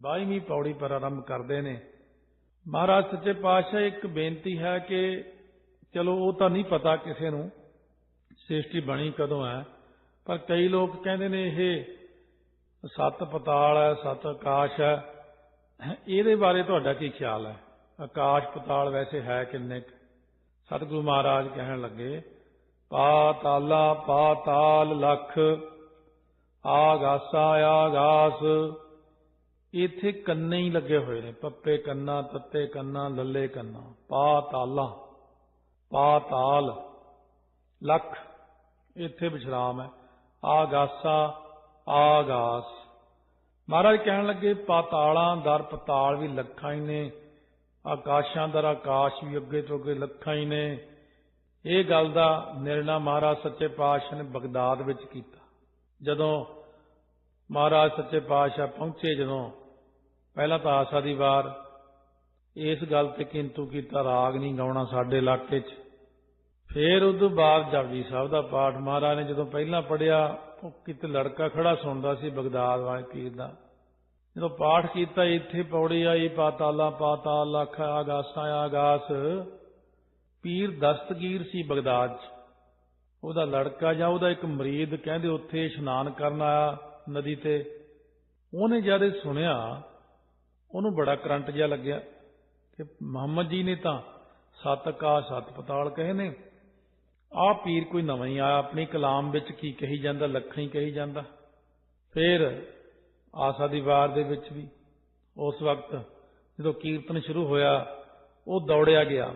ਬਾਈਵੀਂ ਪੌੜੀ ਪ੍ਰਾਰੰਭ ਕਰਦੇ ਨੇ। ਮਹਾਰਾਜ ਸੱਚੇ ਪਾਤਸ਼ਾਹ, ਇੱਕ ਬੇਨਤੀ ਹੈ ਕਿ ਚਲੋ ਉਹ ਤਾਂ ਨਹੀਂ ਪਤਾ ਕਿਸੇ ਨੂੰ ਸ੍ਰਿਸ਼ਟੀ ਬਣੀ ਕਦੋਂ ਹੈ, ਪਰ ਕਈ ਲੋਕ ਕਹਿੰਦੇ ਨੇ ਇਹ ਸੱਤ ਪਤਾਲ ਹੈ, ਸੱਤ ਆਕਾਸ਼ ਹੈ। ਇਹਦੇ ਬਾਰੇ ਤੁਹਾਡਾ ਕੀ ਖਿਆਲ ਹੈ? ਆਕਾਸ਼ ਪਤਾਲ ਵੈਸੇ ਹੈ ਕਿੰਨੇ ਕੁ? ਸਤਿਗੁਰੂ ਮਹਾਰਾਜ ਕਹਿਣ ਲੱਗੇ, ਪਾਤਾਲਾ ਪਾਤਾਲ ਲਖ, ਆਗਾਸਾ ਆਗਾਸ ਇੱਥੇ ਕੰਨੇ ਹੀ ਲੱਗੇ ਹੋਏ ਨੇ, ਪੱਪੇ ਕੰਨਾ, ਤੱਤੇ ਕੰਨਾ, ਲੱਲੇ ਕੰਨਾ, ਪਾ ਤਾਲ ਲੱਖ, ਇੱਥੇ ਵਿਸ਼ਰਾਮ ਹੈ। ਆਗਾਸਾ, ਆਗਾਸ। ਮਹਾਰਾਜ ਕਹਿਣ ਲੱਗੇ ਪਾਤਾਲਾਂ ਦਰ ਪਤਾਲ ਵੀ ਲੱਖਾਂ ਹੀ ਨੇ, ਆਕਾਸ਼ਾਂ ਦਰ ਆਕਾਸ਼ ਵੀ ਅੱਗੇ ਤੋਂ ਅੱਗੇ ਲੱਖਾਂ ਹੀ ਨੇ। ਇਹ ਗੱਲ ਦਾ ਨਿਰਣਾ ਮਹਾਰਾਜ ਸੱਚੇ ਪਾਤਸ਼ਾਹ ਨੇ ਬਗਦਾਦ ਵਿੱਚ ਕੀਤਾ। ਜਦੋਂ ਮਹਾਰਾਜ ਸੱਚੇ ਪਾਤਸ਼ਾਹ ਪਹੁੰਚੇ, ਜਦੋਂ ਪਹਿਲਾਂ ਤਾਂ ਆਸਾ ਦੀ ਵਾਰ। ਇਸ ਗੱਲ ਤੇ ਕਿੰਤੂ ਕੀਤਾ ਰਾਗ ਨਹੀਂ ਗਾਉਣਾ ਸਾਡੇ ਇਲਾਕੇ 'ਚ। ਫੇਰ ਉਦੋਂ ਬਾਅਦ ਜਪਜੀ ਸਾਹਿਬ ਦਾ ਪਾਠ ਮਹਾਰਾਜ ਨੇ ਜਦੋਂ ਪਹਿਲਾਂ ਪੜਿਆ ਉਹ ਕਿਤੇ ਲੜਕਾ ਖੜਾ ਸੁਣਦਾ ਸੀ ਬਗਦਾਦ ਵਾਲੇ ਪੀਰ ਦਾ। ਜਦੋਂ ਪਾਠ ਕੀਤਾ, ਇੱਥੇ ਪੌੜੀ ਆਈ, ਪਾਤਾਲਾ, ਪਾਤਾਲ ਲੱਖ ਆਗਾਸਾਂ, ਆਗਾਸ। ਪੀਰ ਦਸਤਗੀਰ ਸੀ ਬਗਦਾਦ 'ਚ। ਉਹਦਾ ਲੜਕਾ ਜਾਂ ਉਹਦਾ ਇੱਕ ਮਰੀਦ ਕਹਿੰਦੇ ਉੱਥੇ ਇਸ਼ਨਾਨ ਕਰਨ ਆਇਆ ਨਦੀ ਤੇ। ਉਹਨੇ ਜਦ ਸੁਣਿਆ ਉਹਨੂੰ ਬੜਾ ਕਰੰਟ ਜਿਹਾ ਲੱਗਿਆ ਕਿ ਮੁਹੰਮਦ ਜੀ ਨੇ ਤਾਂ ਸਤ ਕਾ ਸੱਤ ਪਤਾਲ ਕਹੇ ਨੇ। ਆਹ ਪੀਰ ਕੋਈ ਨਵਾਂ ਹੀ ਆਇਆ, ਆਪਣੀ ਕਲਾਮ ਵਿੱਚ ਕੀ ਕਹੀ ਜਾਂਦਾ ਲੱਖਾਂ ਹੀ ਕਹੀ ਜਾਂਦਾ। ਫਿਰ ਆਸਾ ਦੀ ਵਾਰ ਦੇ ਵਿੱਚ ਵੀ ਉਸ ਵਕਤ ਜਦੋਂ ਕੀਰਤਨ ਸ਼ੁਰੂ ਹੋਇਆ, ਉਹ ਦੌੜਿਆ ਗਿਆ।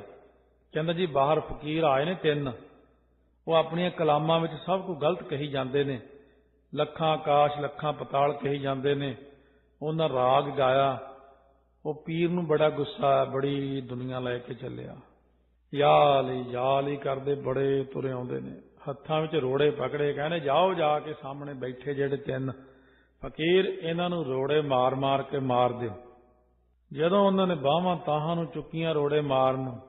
ਕਹਿੰਦਾ ਜੀ, ਬਾਹਰ ਫਕੀਰ ਆਏ ਨੇ ਤਿੰਨ। ਉਹ ਆਪਣੀਆਂ ਕਲਾਮਾਂ ਵਿੱਚ ਸਭ ਕੁਝ ਗਲਤ ਕਹੀ ਜਾਂਦੇ ਨੇ। ਲੱਖਾਂ ਆਕਾਸ਼ ਲੱਖਾਂ ਪਤਾਲ ਕਹੀ ਜਾਂਦੇ ਨੇ। ਉਹਨਾਂ ਰਾਗ ਗਾਇਆ। ਉਹ ਪੀਰ ਨੂੰ ਬੜਾ ਗੁੱਸਾ ਬੜੀ ਦੁਨੀਆ ਲੈ ਕੇ ਚੱਲਿਆ। ਯਾਲ ਯਾਲ ਹੀ ਕਰਦੇ ਬੜੇ ਤੁਰੇ ਆਉਂਦੇ ਨੇ। ਹੱਥਾਂ ਵਿੱਚ ਰੋੜੇ ਪਕੜੇ, ਕਹਿੰਦੇ, ਜਾਓ ਜਾ ਕੇ ਸਾਹਮਣੇ ਬੈਠੇ ਜਿਹੜੇ ਤਿੰਨ। ਫਕੀਰ ਇਹਨਾਂ ਨੂੰ ਰੋੜੇ ਮਾਰ-ਮਾਰ ਕੇ ਮਾਰ ਦਿਓ। ਜਦੋਂ ਉਹਨਾਂ ਨੇ ਬਾਹਾਂ ਤਾਹਾਂ ਨੂੰ ਚੁੱਕੀਆਂ ਰੋੜੇ ਮਾਰਨ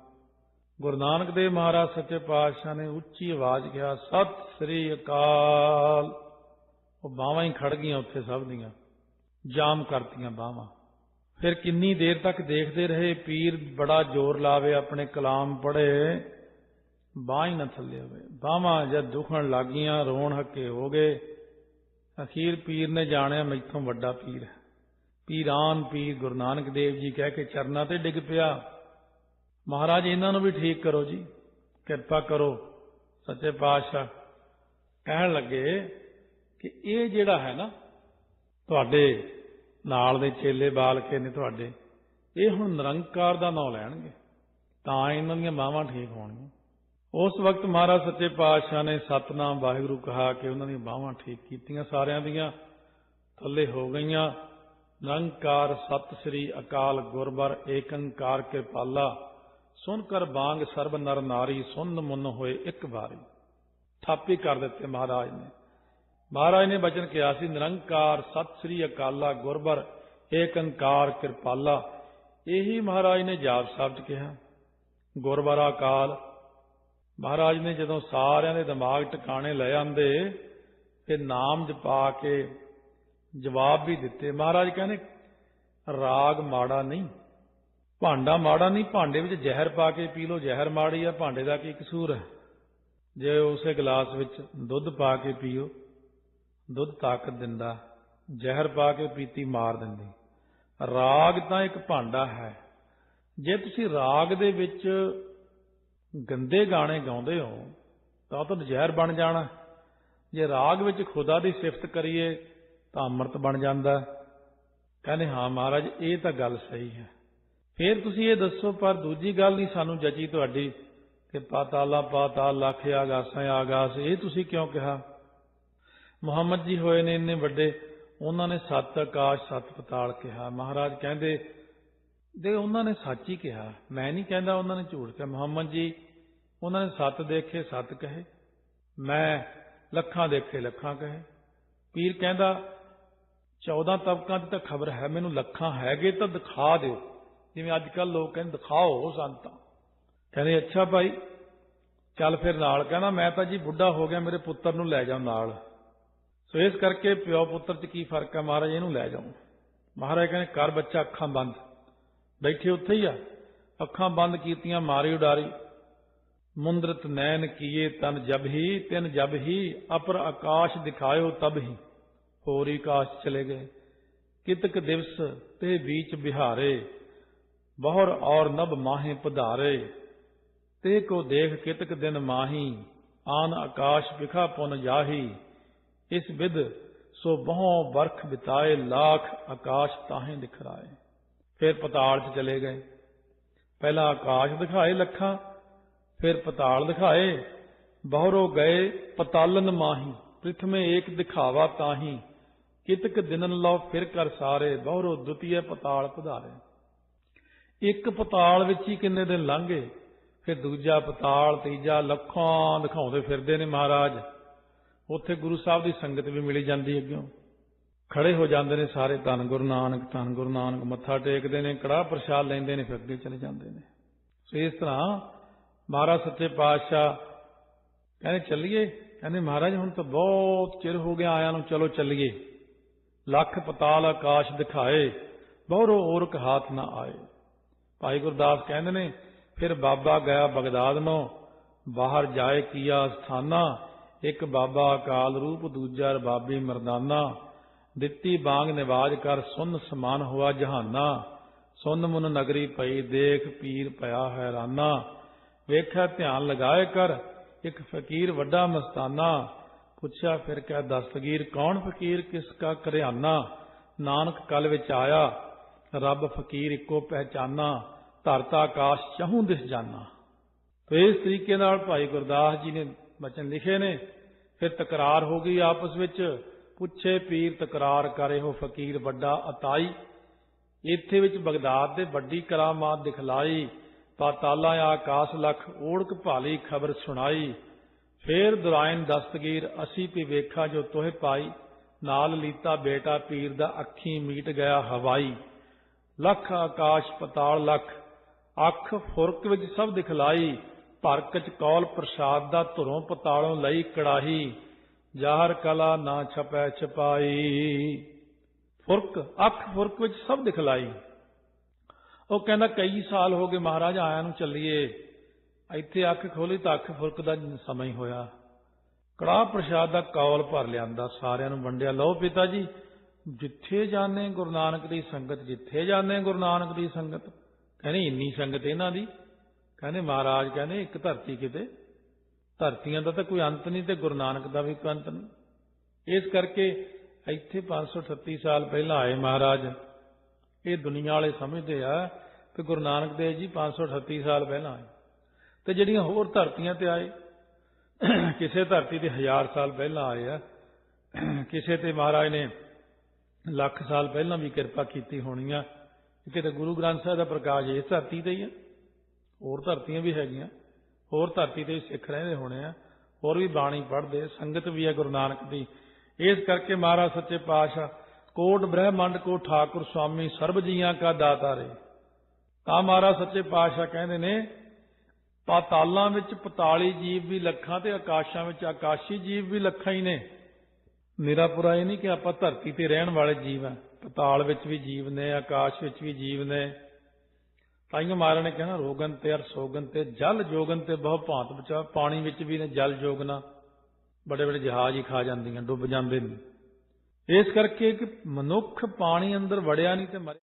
ਗੁਰੂ ਨਾਨਕ ਦੇਵ ਮਹਾਰਾਜ ਸੱਚੇ ਪਾਤਸ਼ਾਹ ਨੇ ਉੱਚੀ ਆਵਾਜ਼ ਕਿਹਾ, ਸਤਿ ਸ੍ਰੀ ਅਕਾਲ। ਉਹ ਬਾਹਾਂ ਹੀ ਖੜ ਗਈਆਂ ਉੱਥੇ ਸਭ ਦੀਆਂ, ਜਾਮ ਕਰਤੀਆਂ ਬਾਹਾਂ। ਫਿਰ ਕਿੰਨੀ ਦੇਰ ਤੱਕ ਦੇਖਦੇ ਰਹੇ, ਪੀਰ ਬੜਾ ਜ਼ੋਰ ਲਾਵੇ, ਆਪਣੇ ਕਲਾਮ ਪੜੇ ਬਾਹ ਹੀ ਨਾ ਥੱਲੇ ਹੋਵੇ। ਬਾਹਾਂ ਜਦ ਦੁਖਣ ਲੱਗੀਆਂ ਰੋਣ ਹੱਕੇ ਹੋ ਗਏ। ਅਖੀਰ ਪੀਰ ਨੇ ਜਾਣਿਆ ਮੈਥੋਂ ਵੱਡਾ ਪੀਰ ਹੈ। ਪੀਰਾਨ ਪੀਰ, ਗੁਰੂ ਨਾਨਕ ਦੇਵ ਜੀ ਕਹਿ ਕੇ ਚਰਨਾਂ ਤੇ ਡਿੱਗ ਪਿਆ। ਮਹਾਰਾਜ, ਇਹਨਾਂ ਨੂੰ ਵੀ ਠੀਕ ਕਰੋ ਜੀ। ਕਿਰਪਾ ਕਰੋ, ਸੱਚੇ ਪਾਤਸ਼ਾਹ। ਕਹਿਣ ਲੱਗੇ ਕਿ ਇਹ ਜਿਹੜਾ ਹੈ ਨਾ, ਤੁਹਾਡੇ ਨਾਲ ਦੇ ਚੇਲੇ ਬਾਲ ਕੇ ਨੇ ਤੁਹਾਡੇ। ਇਹ ਹੁਣ ਨਿਰੰਕਾਰ ਦਾ ਨਾਮ ਲੈਣਗੇ। ਤਾਂ ਇਹਨਾਂ ਦੀਆਂ ਬਾਹਾਂ ਠੀਕ ਹੋਣਗੀਆਂ। ਉਸ ਵਕਤ ਮਹਾਰਾਜ ਸੱਚੇ ਪਾਤਸ਼ਾਹ ਨੇ ਸਤਨਾਮ ਵਾਹਿਗੁਰੂ ਕਹਾ ਕੇ ਉਹਨਾਂ ਦੀਆਂ ਬਾਹਾਂ ਠੀਕ ਕੀਤੀਆਂ। ਸਾਰਿਆਂ ਦੀਆਂ ਥੱਲੇ ਹੋ ਗਈਆਂ। ਨਿਰੰਕਾਰ ਸਤਿ ਸ੍ਰੀ ਅਕਾਲ ਗੁਰਬਰ ਏਕੰਕਾਰ ਕੇ ਪਾਲਾ। ਸੁਨ ਕਰ ਬਾੰਗ ਸਰਬ ਨਰ ਨਾਰੀ, ਸੁਨ ਮੁਨ ਹੋਏ ਇੱਕ ਵਾਰੀ। ਥਾਪੀ ਕਰ ਦਿੱਤੇ ਮਹਾਰਾਜ ਨੇ। ਮਹਾਰਾਜ ਨੇ ਬਚਨ ਕਿਹਾ ਸੀ, ਨਿਰੰਕਾਰ ਸਤਿ ਸ੍ਰੀ ਅਕਾਲਾ ਗੁਰਬਰ, ਏਕੰਕਾਰ ਕਿਰਪਾਲਾ। ਇਹੀ ਮਹਾਰਾਜ ਨੇ ਜਾਪ ਸਾਹਿਬ ਚ ਕਿਹਾ। ਗੁਰਬਰ ਅਕਾਲ। ਮਹਾਰਾਜ ਨੇ ਜਦੋਂ ਸਾਰਿਆਂ ਦੇ ਦਿਮਾਗ ਟਿਕਾਣੇ ਲੈ ਆਂਦੇ ਤੇ ਨਾਮ ਜਪਾ ਕੇ ਜਵਾਬ ਵੀ ਦਿੱਤੇ, ਮਹਾਰਾਜ ਕਹਿੰਦੇ, ਰਾਗ ਮਾੜਾ ਨਹੀਂ, ਭਾਂਡਾ ਮਾੜਾ ਨਹੀਂ, ਭਾਂਡੇ ਵਿੱਚ ਜ਼ਹਿਰ ਪਾ ਕੇ ਪੀ ਲੋ ਜ਼ਹਿਰ ਮਾੜੀ ਆ, ਭਾਂਡੇ ਦਾ ਕੀ ਕਸੂਰ ਹੈ? ਜੇ ਉਸੇ ਗਲਾਸ ਵਿੱਚ ਦੁੱਧ ਪਾ ਕੇ ਪੀਓ ਦੁੱਧ ਤਾਕਤ ਦਿੰਦਾ, ਜ਼ਹਿਰ ਪਾ ਕੇ ਪੀਤੀ ਮਾਰ ਦਿੰਦੀ। ਰਾਗ ਤਾਂ ਇੱਕ ਭਾਂਡਾ ਹੈ। ਜੇ ਤੁਸੀਂ ਰਾਗ ਦੇ ਵਿੱਚ ਗੰਦੇ ਗਾਣੇ ਗਾਉਂਦੇ ਹੋ, ਤਾਂ ਉਹ ਤਾਂ ਜ਼ਹਿਰ ਬਣ ਜਾਣਾ। ਜੇ ਰਾਗ ਵਿੱਚ ਖੁਦਾ ਦੀ ਸਿਫਤ ਕਰੀਏ, ਤਾਂ ਅੰਮ੍ਰਿਤ ਬਣ ਜਾਂਦਾ। ਕਹਿੰਦੇ, ਹਾਂ ਮਹਾਰਾਜ, ਇਹ ਤਾਂ ਗੱਲ ਸਹੀ ਹੈ। ਫਿਰ ਤੁਸੀਂ ਇਹ ਦੱਸੋ, ਪਰ ਦੂਜੀ ਗੱਲ ਨਹੀਂ ਸਾਨੂੰ ਜਚੀ ਤੁਹਾਡੀ ਕਿ ਪਾਤਾਲਾ, ਪਾਤਾਲ, ਲੱਖ ਆਗਾਸਾਂ, ਆਗਾਸ, ਇਹ ਤੁਸੀਂ ਕਿਉਂ ਕਿਹਾ? ਮੁਹੰਮਦ ਜੀ ਹੋਏ ਨੇ ਇੰਨੇ ਵੱਡੇ, ਉਹਨਾਂ ਨੇ ਸੱਤ ਆਕਾਸ਼, ਸੱਤ ਪਤਾਲ ਕਿਹਾ। ਮਹਾਰਾਜ ਕਹਿੰਦੇ, ਦੇ ਉਹਨਾਂ ਨੇ ਸੱਚ ਹੀ ਕਿਹਾ। ਮੈਂ ਨਹੀਂ ਕਹਿੰਦਾ ਉਹਨਾਂ ਨੇ ਝੂਠ ਕਿਹਾ। ਮੁਹੰਮਦ ਜੀ, ਉਹਨਾਂ ਨੇ ਸੱਤ ਦੇਖੇ, ਸੱਤ ਕਹੇ। ਮੈਂ ਲੱਖਾਂ ਦੇਖੇ, ਲੱਖਾਂ ਕਹੇ। ਪੀਰ ਕਹਿੰਦਾ 14 ਤਬਕਾਂ ਦੀ ਤਾਂ ਖਬਰ ਹੈ, ਮੈਨੂੰ ਲੱਖਾਂ ਹੈਗੇ ਤਾਂ ਦਿਖਾ ਦਿਓ। ਜਿਵੇਂ ਅੱਜ ਕੱਲ ਲੋਕ ਕਹਿੰਦੇ, ਦਿਖਾਓ ਸੰਤਾਂ। ਕਹਿੰਦੇ, ਅੱਛਾ ਭਾਈ, ਚੱਲ ਫਿਰ ਨਾਲ। ਕਹਿੰਦਾ, ਮੈਂ ਤਾਂ ਜੀ ਬੁੱਢਾ ਹੋ ਗਿਆ, ਮੇਰੇ ਪੁੱਤਰ ਨੂੰ ਲੈ ਜਾਓ ਨਾਲ। ਸੋ ਇਸ ਕਰਕੇ ਪਿਓ ਪੁੱਤਰ 'ਚ ਕੀ ਫ਼ਰਕ ਹੈ ਮਹਾਰਾਜ, ਇਹਨੂੰ ਲੈ ਜਾਓ। ਮਹਾਰਾਜ ਕਹਿੰਦੇ ਕਰ ਬੱਚਾ, ਅੱਖਾਂ ਬੰਦ। ਬੈਠੇ ਉੱਥੇ ਹੀ ਆ। ਅੱਖਾਂ ਬੰਦ ਕੀਤੀਆਂ, ਮਾਰੀ ਉਡਾਰੀ। ਮੁੰਦਰਤ ਨੈਣ ਕੀਏ ਤਨ ਜਬ ਹੀ, ਤਿਨ ਜਬ ਹੀ, ਅਪਰ ਆਕਾਸ਼ ਦਿਖਾਇਓ ਤਬ ਹੀ। ਹੋਰੀ ਆਕਾਸ਼ ਚਲੇ ਗਏ। ਕਿਤਕ ਦਿਵਸ ਤੇ बीच ਬਿਹਾਰੇ, ਬਹੁਰ ਔਰ ਨਭ ਮਾਹੇ ਪਧਾਰੇ। ਤੇ ਕੋ ਦੇਖ ਕਿਤਕ ਦਿਨ ਮਾਹੀ, ਆਨ ਆਕਾਸ਼ ਵਿਖਾ ਪੁਨ ਜਾਹੀ। ਇਸ ਵਿਦ ਸੋ ਬਹੁ ਬਰਖ ਬਿਤਾਏ ਲੱਖ ਆਕਾਸ਼ ਤਾਹੇ ਦਿਖਰਾਏ। ਫਿਰ ਪਤਾਲ 'ਚ ਚਲੇ ਗਏ। ਪਹਿਲਾਂ ਆਕਾਸ਼ ਦਿਖਾਏ ਲੱਖਾਂ, ਫਿਰ ਪਤਾਲ ਦਿਖਾਏ, ਬਹੁਰੋ ਗਏ ਪਤਾਲਨ ਮਾਹੀ, ਪ੍ਰਿਥਮੇ ਏਕ ਦਿਖਾਵਾ ਤਾਹੀ, ਕਿਤਕ ਦਿਨਨ ਲਓ ਫਿਰ ਕਰ ਸਾਰੇ, ਬਹਰੋ ਦੁਤੀਏ ਪਤਾਲ ਪਧਾਰੇ। ਇੱਕ ਪਤਾਲ ਵਿੱਚ ਹੀ ਕਿੰਨੇ ਦਿਨ ਲੰਘੇ, ਫਿਰ ਦੂਜਾ ਪਤਾਲ, ਤੀਜਾ, ਲੱਖਾਂ ਦਿਖਾਉਂਦੇ ਫਿਰਦੇ ਨੇ ਮਹਾਰਾਜ। ਉੱਥੇ ਗੁਰੂ ਸਾਹਿਬ ਦੀ ਸੰਗਤ ਵੀ ਮਿਲੀ ਜਾਂਦੀ ਅੱਗਿਓਂ। ਖੜੇ ਹੋ ਜਾਂਦੇ ਨੇ ਸਾਰੇ, ਧੰਨ ਗੁਰੂ ਨਾਨਕ, ਧੰਨ ਗੁਰੂ ਨਾਨਕ, ਮੱਥਾ ਟੇਕਦੇ ਨੇ, ਕੜਾਹ ਪ੍ਰਸ਼ਾਦ ਲੈਂਦੇ ਨੇ, ਫਿਰ ਅੱਗੇ ਚਲੇ ਜਾਂਦੇ ਨੇ। ਸੋ ਇਸ ਤਰ੍ਹਾਂ ਮਹਾਰਾਜ ਸੱਚੇ ਪਾਤਸ਼ਾਹ ਕਹਿੰਦੇ, ਚੱਲੀਏ। ਕਹਿੰਦੇ, ਮਹਾਰਾਜ, ਹੁਣ ਤਾਂ ਬਹੁਤ ਚਿਰ ਹੋ ਗਿਆ ਆਇਆਂ ਨੂੰ, ਚਲੋ ਚੱਲੀਏ। ਲੱਖ ਪਤਾਲ ਆਕਾਸ਼ ਦਿਖਾਏ, ਬਹੁਰੋ ਔਰਕ ਹਾਥ ਨਾ ਆਏ। ਭਾਈ ਗੁਰਦਾਸ ਕਹਿੰਦੇ ਨੇ, ਫਿਰ ਬਾਬਾ ਗਿਆ ਬਗਦਾਦ ਨੂੰ ਬਾਹਰ ਜਾਏ ਕੀਆ ਸਥਾਨਾ ਇੱਕ ਬਾਬਾ ਅਕਾਲ ਰੂਪ, ਦੂਜਾ ਰਬਾਬੀ ਮਰਦਾਨਾ। ਦਿੱਤੀ ਬਾਗ ਨਿਵਾਜ ਕਰ, ਸੁਨ ਸਮਾਨ ਹੋਆ ਜਹਾਨਾ। ਸੁਨ ਮੁਨ ਨਗਰੀ ਪਈ, ਦੇਖ ਪੀਰ ਪਿਆ ਹੈਰਾਨਾ। ਵੇਖਿਆ ਧਿਆਨ ਲਗਾਏ ਕਰ, ਇੱਕ ਫਕੀਰ ਵੱਡਾ ਮਸਤਾਨਾ। ਪੁੱਛਿਆ, ਫਿਰ ਕਿਆ ਦਸਤਗੀਰ, ਕੌਣ ਫਕੀਰ, ਕਿਸ ਕਾ ਕਰਿਆਨਾ? ਨਾਨਕ ਕਲ ਵਿੱਚ ਆਇਆ, ਰੱਬ ਫਕੀਰ ਇੱਕੋ ਪਹਿਚਾਨਾ, ਧਰਤਾ ਆਕਾਸ਼ ਚਹੂ ਦਿਸ ਜਾਨਾ। ਤੋ ਇਸ ਤਰੀਕੇ ਨਾਲ ਭਾਈ ਗੁਰਦਾਸ ਜੀ ਨੇ ਬਚਨ ਲਿਖੇ ਨੇ, ਫਿਰ ਤਕਰਾਰ ਹੋ ਗਈ ਆਪਸ ਵਿੱਚ। ਪੁੱਛੇ ਪੀਰ, ਤਕਰਾਰ ਕਰੇ ਹੋ ਫਕੀਰ ਵੱਡਾ ਅਤਾਈ। ਇੱਥੇ ਵਿੱਚ ਬਗਦਾਦ ਦੇ ਵੱਡੀ ਕਰਾਮਾਤ ਦਿਖਲਾਈ ਪਾਤਾਲਾ ਆਕਾਸ਼ ਲਖ ਓੜਕ ਭਾਲੀ ਖਬਰ ਸੁਣਾਈ। ਫੇਰ ਦੁਰਾਇਨ ਦਸਤਗੀਰ, ਅਸੀਂ ਪੀ ਵੇਖਾ ਜੋ ਤੋਹਿ ਪਾਈ। ਨਾਲ ਲੀਤਾ ਬੇਟਾ ਪੀਰ ਦਾ ਅੱਖੀ ਮੀਟ ਗਿਆ ਹਵਾਈ। ਲੱਖ ਆਕਾਸ਼ ਪਤਾਲ ਲਖ, ਅੱਖ ਫੁਰਕ ਵਿੱਚ ਸਭ ਦਿਖਲਾਈ। ਭਰਕ ਚ ਕੌਲ ਪ੍ਰਸਾਦ ਦਾ ਧੁਰੋਂ ਪਤਾਲੋਂ ਲਈ ਕੜਾਹੀ, ਜਾਹਰ ਕਲਾ ਨਾ ਛਪੈ ਛਪਾਈ। ਫੁਰਕ, ਅੱਖ ਫੁਰਕ ਵਿੱਚ ਸਭ ਦਿਖਲਾਈ। ਉਹ ਕਹਿੰਦਾ, ਕਈ ਸਾਲ ਹੋ ਗਏ ਮਹਾਰਾਜ ਆਇਆ ਨੂੰ ਚੱਲੀਏ। ਇੱਥੇ ਅੱਖ ਖੋਲੀ ਤਾਂ ਅੱਖ ਫੁਰਕ ਦਾ ਸਮਾਂ ਹੀ ਹੋਇਆ। ਕੜਾਹ ਪ੍ਰਸ਼ਾਦ ਦਾ ਕੌਲ ਭਰ ਲਿਆਂਦਾ, ਸਾਰਿਆਂ ਨੂੰ ਵੰਡਿਆ, ਲਓ ਪਿਤਾ ਜੀ ਜਿੱਥੇ ਜਾਣੇ ਗੁਰੂ ਨਾਨਕ ਦੀ ਸੰਗਤ, ਜਿੱਥੇ ਜਾਣੇ ਗੁਰੂ ਨਾਨਕ ਦੀ ਸੰਗਤ। ਕਹਿੰਦੇ, ਇੰਨੀ ਸੰਗਤ ਇਹਨਾਂ ਦੀ? ਕਹਿੰਦੇ ਮਹਾਰਾਜ ਕਹਿੰਦੇ ਇੱਕ ਧਰਤੀ ਕਿਤੇ, ਧਰਤੀਆਂ ਦਾ ਤਾਂ ਕੋਈ ਅੰਤ ਨਹੀਂ ਤੇ ਗੁਰੂ ਨਾਨਕ ਦਾ ਵੀ ਕੋਈ ਅੰਤ ਨਹੀਂ। ਇਸ ਕਰਕੇ ਇੱਥੇ 538 ਸਾਲ ਪਹਿਲਾਂ ਆਏ ਮਹਾਰਾਜ। ਇਹ ਦੁਨੀਆ ਵਾਲੇ ਸਮਝਦੇ ਆ ਕਿ ਗੁਰੂ ਨਾਨਕ ਦੇਵ ਜੀ 538 ਸਾਲ ਪਹਿਲਾਂ ਆਏ। ਤੇ ਜਿਹੜੀਆਂ ਹੋਰ ਧਰਤੀਆਂ ਤੇ ਆਏ, ਕਿਸੇ ਧਰਤੀ ਤੇ ਹਜ਼ਾਰ ਸਾਲ ਪਹਿਲਾਂ ਆਏ ਆ, ਕਿਸੇ ਤੇ ਮਹਾਰਾਜ ਨੇ ਲੱਖ ਸਾਲ ਪਹਿਲਾਂ ਵੀ ਕਿਰਪਾ ਕੀਤੀ ਹੋਣੀ ਆ। ਕਿਤੇ ਗੁਰੂ ਗ੍ਰੰਥ ਸਾਹਿਬ ਦਾ ਪ੍ਰਕਾਸ਼ ਇਸ ਧਰਤੀ ਤੇ ਹੀ ਆ। ਹੋਰ ਧਰਤੀਆਂ ਵੀ ਹੈਗੀਆਂ, ਹੋਰ ਧਰਤੀ ਤੇ ਵੀ ਸਿੱਖ ਰਹਿੰਦੇ ਹੋਣੇ ਆ, ਹੋਰ ਵੀ ਬਾਣੀ ਪੜ੍ਹਦੇ, ਸੰਗਤ ਵੀ ਹੈ ਗੁਰੂ ਨਾਨਕ ਦੀ। ਇਸ ਕਰਕੇ ਮਹਾਰਾਜ ਸੱਚੇ ਪਾਤਸ਼ਾਹ, ਕੋਟ ਬ੍ਰਹਿਮੰਡ ਕੋ ਠਾਕੁਰ ਸੁਆਮੀ ਸਰਬ ਜੀਆਂ ਕਾ ਦਾਤਾ ਰੇ। ਤਾਂ ਮਹਾਰਾਜ ਸੱਚੇ ਪਾਤਸ਼ਾਹ ਕਹਿੰਦੇ ਨੇ, ਪਾਤਾਲਾਂ ਵਿੱਚ 45 ਜੀਵ ਵੀ ਲੱਖਾਂ ਤੇ ਆਕਾਸ਼ਾਂ ਵਿੱਚ ਆਕਾਸ਼ੀ ਜੀਵ ਵੀ ਲੱਖਾਂ ਹੀ ਨੇ। ਮੇਰਾ ਪੁਰਾ ਇਹ ਨਹੀਂ ਕਿ ਆਪਾਂ ਧਰਤੀ ਤੇ ਰਹਿਣ ਵਾਲੇ ਜੀਵ ਆ, ਪਤਾਲ ਵਿੱਚ ਵੀ ਜੀਵ ਨੇ, ਆਕਾਸ਼ ਵਿੱਚ ਵੀ ਜੀਵ ਨੇ। ਤਾਈਓ ਮਹਾਰਾ ਨੇ ਕਹਿਣਾ ਰੋਗਨ ਤੇ ਅਰ ਸੋਗਨ ਤੇ ਜਲ ਜੋਗਨ ਤੇ ਬਹੁ ਭਾਂਤ ਬਚਾ, ਪਾਣੀ ਵਿੱਚ ਵੀ ਨੇ ਜਲ ਜੋਗਨਾ। ਬੜੇ ਬੜੇ ਜਹਾਜ਼ ਹੀ ਖਾ ਜਾਂਦੀਆਂ, ਡੁੱਬ ਜਾਂਦੇ ਨੇ। ਇਸ ਕਰਕੇ ਕਿ ਮਨੁੱਖ ਪਾਣੀ ਅੰਦਰ ਵੜਿਆ ਨਹੀਂ ਤੇ ਮਰਿਆ